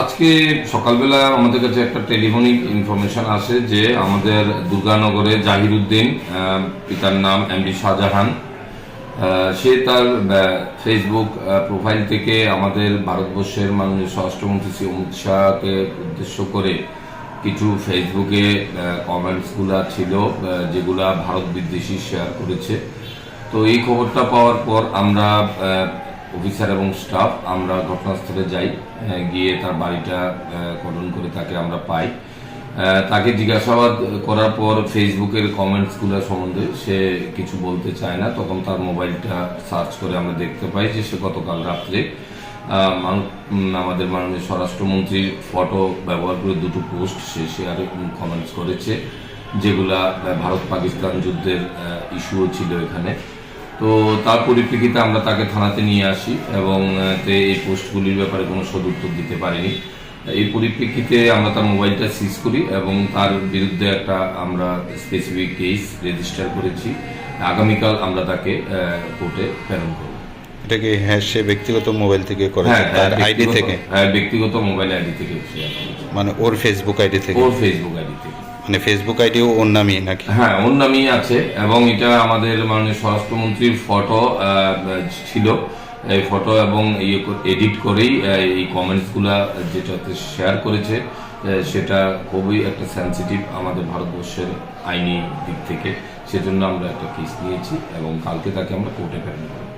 আজকে সকালবেলা আমাদের কাছে একটা টেলিফোনিক ইনফরমেশন আসে যে আমাদের দুর্গানগরে জাহিরুদ্দিন পিতার নাম এমডি শাহজাহান সে তার ফেসবুক প্রোফাইল থেকে আমাদের ভারতবর্ষের মাননীয় স্বরাষ্ট্রমন্ত্রী শ্রী অমিত শাহকে উদ্দেশ্য করে কিছু ফেসবুকে কমেন্টসগুলা ছিল যেগুলা ভারত বিদ্বেষী শেয়ার করেছে। তো এই খবরটা পাওয়ার পর আমরা অফিসার এবং স্টাফ, আমরা ঘটনাস্থলে যাই গিয়ে তার বাড়িটা কর্ডন করে তাকে আমরা পাই। তাকে জিজ্ঞাসাবাদ করার পর ফেসবুকের কমেন্টসগুলো সম্বন্ধে সে কিছু বলতে চায় না। তখন তার মোবাইলটা সার্চ করে আমরা দেখতে পাই যে সে গতকাল রাত্রে আমাদের মাননীয় স্বরাষ্ট্রমন্ত্রীর ফটো ব্যবহার করে দুটো পোস্ট সে শেয়ার কমেন্টস করেছে, যেগুলা ভারত পাকিস্তান যুদ্ধের ইস্যুও ছিল এখানে। তো তার পরিপ্রেক্ষিতে আমরা তাকে থানাতে নিয়ে আসি এবং এই পোস্টগুলির ব্যাপারে কোনো সদুত্তর দিতে পারিনি। এই পরিপ্রেক্ষিতে আমরা তার মোবাইলটা সিজ করি এবং তার বিরুদ্ধে একটা আমরা স্পেসিফিক কেস রেজিস্টার করেছি। আগামীকাল আমরা তাকে কোর্টে প্রেরণ করব। এটা কি হ্যাঁ সে ব্যক্তিগত মোবাইল থেকে করেছে? হ্যাঁ তার আইডি ব্যক্তিগত- থেকে? হ্যাঁ ব্যক্তিগত মোবাইল আইডি থেকে। মানে ওর ফেসবুক আইডি থেকে? ওর ফেসবুক আইডি থেকে। মানে ফেসবুক আইডিও ওর নামই নাকি? হ্যাঁ ওর নামই আছে এবং এটা আমাদের মাননীয় স্বরাষ্ট্রমন্ত্রীর ফটো ছিল। এই ফটো এবং ইয়ে এডিট করেই এই কমেন্টসগুলা যেটাতে শেয়ার করেছে সেটা খুবই একটা সেন্সিটিভ আমাদের ভারতবর্ষের আইনি দিক থেকে। সেজন্য আমরা একটা কেস নিয়েছি এবং কালকে তাকে আমরা কোর্টে প্রেরণ করব